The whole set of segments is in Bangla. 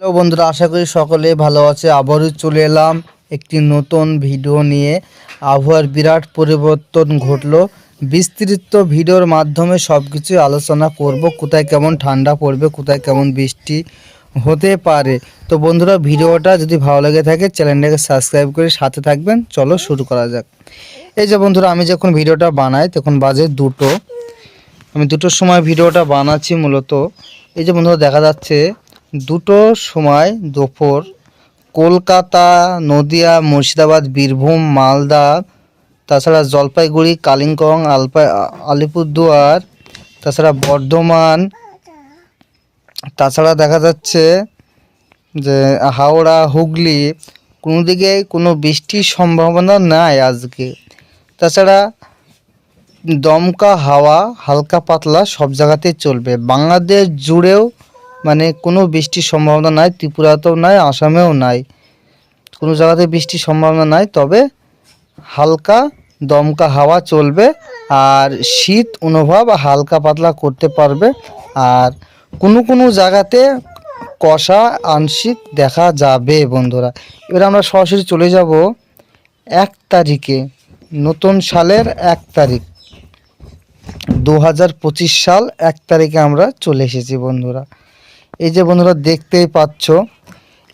হ্যালো বন্ধুরা, আশা করি সকলে ভালো আছে। আবারও চলে এলাম একটি নতুন ভিডিও নিয়ে। আবহাওয়ার বিরাট পরিবর্তন ঘটলো। বিস্তৃত ভিডিওর মাধ্যমে সব কিছু আলোচনা করব। কোথায় কেমন ঠান্ডা পড়বে, কোথায় কেমন বৃষ্টি হতে পারে। তো বন্ধুরা, ভিডিওটা যদি ভালো লেগে থাকে, চ্যানেলটাকে সাবস্ক্রাইব করে সাথে থাকবেন। চলো শুরু করা যাক। এই যে বন্ধুরা, আমি যখন ভিডিওটা বানাই, তখন বাজে দুটো। আমি দুটোর সময় ভিডিওটা বানাচ্ছি মূলত। এই যে বন্ধুরা, দেখা যাচ্ছে দুটোর সময় দুপুর, কলকাতা, নদিয়া, মুর্শিদাবাদ, বীরভূম, মালদা, তাছাড়া জলপাইগুড়ি, কালিম্পং, আলপা, আলিপুরদুয়ার, তাছাড়া বর্ধমান, তাছাড়া দেখা যাচ্ছে যে হাওড়া, হুগলি, কোনো দিকে কোনো বৃষ্টির সম্ভাবনা নাই আজকে। তাছাড়া দমকা হাওয়া হালকা পাতলা সব জায়গাতেই চলবে। বাংলাদেশ জুড়েও মানে কোনো বৃষ্টির সম্ভাবনা নাই, ত্রিপুরাতেও নাই, আসামেও নাই। কোনো জায়গাতে বৃষ্টির সম্ভাবনা নাই, তবে হালকা দমকা হাওয়া চলবে আর শীত অনুভব হালকা পাতলা করতে পারবে। আর কোনো কোনো জায়গাতে কষা আংশিক দেখা যাবে বন্ধুরা। এবার আমরা সরাসরি চলে যাব এক তারিখে, নতুন সালের এক তারিখ। দু হাজার পঁচিশ সাল এক তারিখে আমরা চলে এসেছি বন্ধুরা। এই যে বন্ধুরা দেখতেই পাচ্ছ,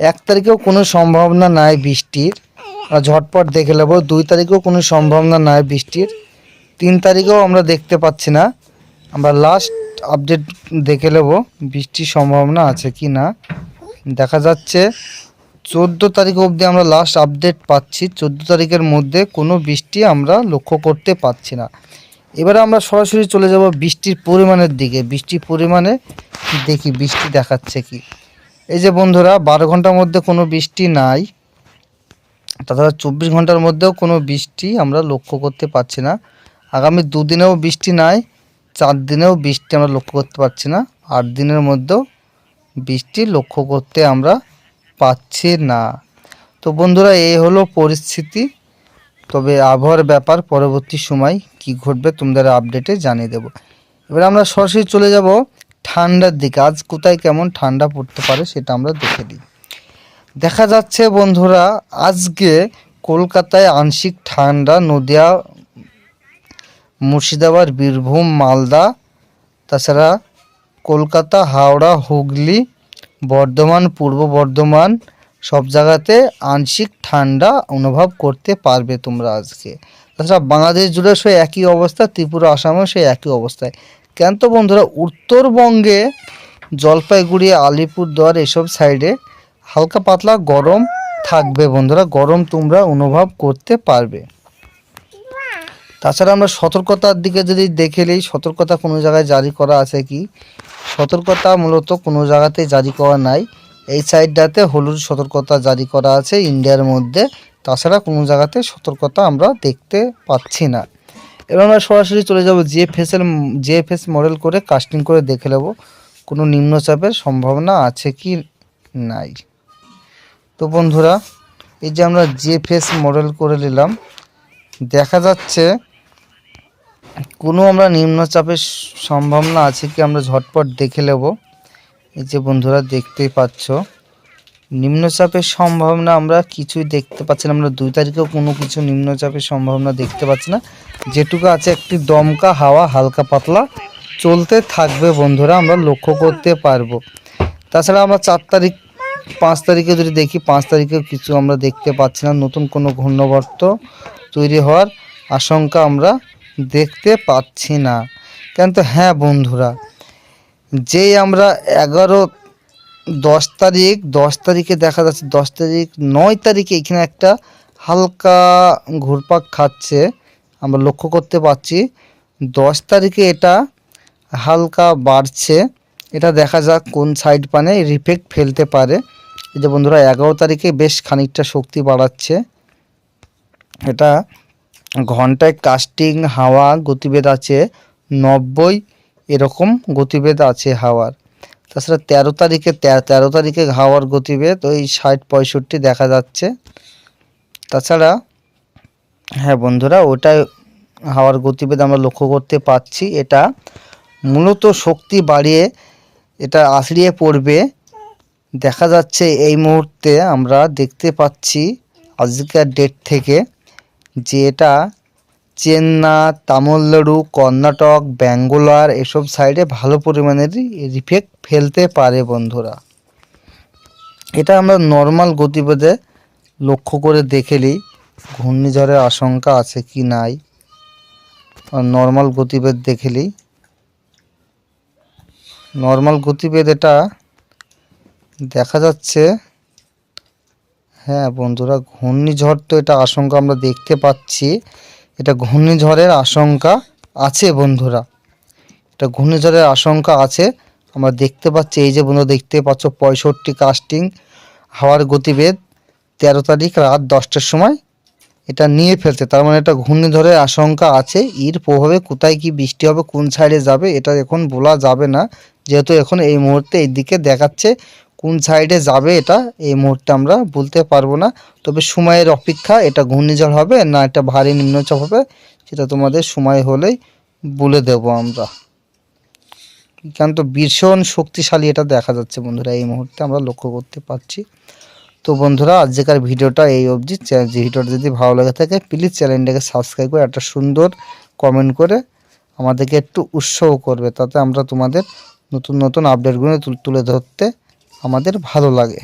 এক তারিখেও কোনো সম্ভাবনা নাই বৃষ্টির। ঝটপট দেখে নেব, দুই তারিখেও কোনো সম্ভাবনা নাই বৃষ্টির। তিন তারিখেও আমরা দেখতে পাচ্ছি না। আমরা লাস্ট আপডেট দেখে নেব, বৃষ্টির সম্ভাবনা আছে কি না। দেখা যাচ্ছে, চোদ্দ তারিখ অবধি আমরা লাস্ট আপডেট পাচ্ছি। চোদ্দ তারিখের মধ্যে কোনো বৃষ্টি আমরা লক্ষ্য করতে পারছি না। এবারে আমরা সরাসরি চলে যাব বৃষ্টির পরিমাণের দিকে। বৃষ্টির পরিমাণে দেখি, বৃষ্টি দেখাচ্ছে কি? এই যে বন্ধুরা, বারো ঘণ্টার মধ্যে কোনো বৃষ্টি নাই। তাছাড়া চব্বিশ ঘণ্টার মধ্যেও কোনো বৃষ্টি আমরা লক্ষ্য করতে পারছি না। আগামী দুদিনেও বৃষ্টি নাই, চার দিনেও বৃষ্টি আমরা লক্ষ্য করতে পারছি না। আট দিনের মধ্যেও বৃষ্টি লক্ষ্য করতে আমরা পাচ্ছি না। তো বন্ধুরা এই হলো পরিস্থিতি। তবে আবহাওয়ার ব্যাপার পরবর্তী সময় কি ঘটবে তোমাদের আপডেটে জানিয়ে দেব। এবার আমরা সরাসরি চলে যাব ঠান্ডার দিকে। আজ কোথায় কেমন ঠান্ডা পড়তে পারে সেটা আমরা দেখে দিই দেখা যাচ্ছে বন্ধুরা, আজকে কলকাতায় আংশিক ঠান্ডা, নদিয়া, মুর্শিদাবাদ, বীরভূম, মালদা, তাছাড়া কলকাতা, হাওড়া, হুগলি, বর্ধমান, পূর্ব বর্ধমান সব জায়গাতে আংশিক ঠান্ডা অনুভব করতে পারবে তোমরা আজকে। তাছাড়া বাংলাদেশ জুড়ে সে একই অবস্থা, ত্রিপুরা, আসামেও সেই একই অবস্থায়। কেন তো বন্ধুরা, উত্তরবঙ্গে জলপাইগুড়ি, আলিপুরদুয়ার এসব সাইডে হালকা পাতলা গরম থাকবে বন্ধুরা, গরম তোমরা অনুভব করতে পারবে। তাছাড়া আমরা সতর্কতার দিকে যদি দেখে নিই, সতর্কতা কোনো জায়গায় জারি করা আছে কি? সতর্কতা মূলত কোনো জায়গাতেই জারি করা নাই। এই সাইডটাতে হলুদ সতর্কতা জারি করা আছে ইন্ডিয়ার মধ্যে। তাছাড়া কোনো জায়গাতে সতর্কতা আমরা দেখতে পাচ্ছি না। এবার আমরা সরাসরি চলে যাব জিএফএসের জিএফএস মডেল করে কাস্টিং করে দেখে নেব। কোনো নিম্নচাপের সম্ভাবনা আছে কি নাই? তো বন্ধুরা, এই যে আমরা জিএফএস মডেল করে নিলাম। দেখা যাচ্ছে কোনো আমরা নিম্নচাপের সম্ভাবনা আছে কি আমরা ঝটপট দেখে নেব। এই যে বন্ধুরা দেখতেই পাচ্ছ, নিম্নচাপের সম্ভাবনা আমরা কিছুই দেখতে পাচ্ছি না। আমরা দুই তারিখেও কোনো কিছু নিম্নচাপের সম্ভাবনা দেখতে পাচ্ছি না। যেটুকু আছে একটি দমকা হাওয়া, হালকা পাতলা, চলতে থাকবে বন্ধুরা, আমরা লক্ষ্য করতে পারব। তাছাড়া আমরা চার তারিখ, পাঁচ তারিখে যদি দেখি, পাঁচ তারিখেও কিছু আমরা দেখতে পাচ্ছি না। নতুন কোনো ঘূর্ণবর্ত তৈরি হওয়ার আশঙ্কা আমরা দেখতে পাচ্ছি না। কিন্তু হ্যাঁ বন্ধুরা যেই আমরা এগারো, দশ তারিখ, দশ তারিখে দেখা যাচ্ছে, দশ তারিখ, নয় তারিখে এখানে একটা হালকা ঘুরপাক খাচ্ছে, আমরা লক্ষ্য করতে পারছি। দশ তারিখে এটা হালকা বাড়ছে, এটা দেখা যাক কোন সাইড পানে রিফেক্ট ফেলতে পারে। এই যে বন্ধুরা, এগারো তারিখে বেশ খানিকটা শক্তি বাড়াচ্ছে। এটা ঘন্টায় কাস্টিং হাওয়া গতিবেদ আছে নব্বই এরকম গতিবেদ আছে হাওয়ার। তাছাড়া তেরো তারিখে তেরো তারিখে হাওয়ার গতিবেদ ওই ষাট, পঁয়ষট্টি দেখা যাচ্ছে। তাছাড়া হ্যাঁ বন্ধুরা, ওটাই হাওয়ার গতিবেদ আমরা লক্ষ্য করতে পারছি এটা মূলত শক্তি বাড়িয়ে, এটা আছড়িয়ে পড়বে। দেখা যাচ্ছে এই মুহূর্তে আমরা দেখতে পাচ্ছি আজকের ডেট থেকে যে এটা চেন্না, তামিলনাড়ু, কর্ণাটক, ব্যাঙ্গালোর এসব সাইডে ভালো পরিমাণের রিফেক্ট ফেলতে পারে বন্ধুরা। এটা আমরা নর্মাল গতিবেদে লক্ষ্য করে দেখে নিই, ঘূর্ণিঝড়ের আশঙ্কা আছে কি নাই। নর্মাল গতিবেদ দেখে নিই। নর্মাল গতিবেদ এটা দেখা যাচ্ছে হ্যাঁ বন্ধুরা, ঘূর্ণিঝড় তো এটা আশঙ্কা আমরা দেখতে পাচ্ছি। এটা ঘূর্ণিঝড়ের আশঙ্কা আছে বন্ধুরা। এটা ঘূর্ণিঝড়ের আশঙ্কা আছে। আমরা দেখতে পাচ্ছি, এই যে বন্ধু দেখতে পাচ্ছ, পঁয়ষট্টি কাস্টিং হাওয়ার গতিবেদ তেরো তারিখ রাত দশটার সময়। এটা নিয়ে ফেলছে, তার মানে এটা ঘূর্ণিঝড়ের আশঙ্কা আছে। এর প্রভাবে কোথায় কি বৃষ্টি হবে, কোন সাইডে যাবে, এটা এখন বলা যাবে না। যেহেতু এখন এই মুহূর্তে এই দিকে দেখাচ্ছে কোন সাইডে যাবে এটা, এই মুহূর্তে আমরা বলতে পারব না। তবে সময়ের অপেক্ষা, এটা ঘূর্ণিঝড় হবে না এটা ভারী নিম্নচাপ হবে, সেটা তোমাদের সময় হলেই বলে দেব আমরা। কারণ তো ভীষণ শক্তিশালী এটা দেখা যাচ্ছে বন্ধুরা, এই মুহূর্তে আমরা লক্ষ্য করতে পারছি। তো বন্ধুরা, আজকের ভিডিওটা এই অবধি। ভিডিওটা যদি ভালো লাগে থাকে প্লিজ চ্যানেলটাকে সাবস্ক্রাইব করে একটা সুন্দর কমেন্ট করে আমাদেরকে একটু উৎসাহ করবে, তাতে আমরা তোমাদের নতুন নতুন আপডেটগুলো তুলে ধরতে আমাদের ভালো লাগে।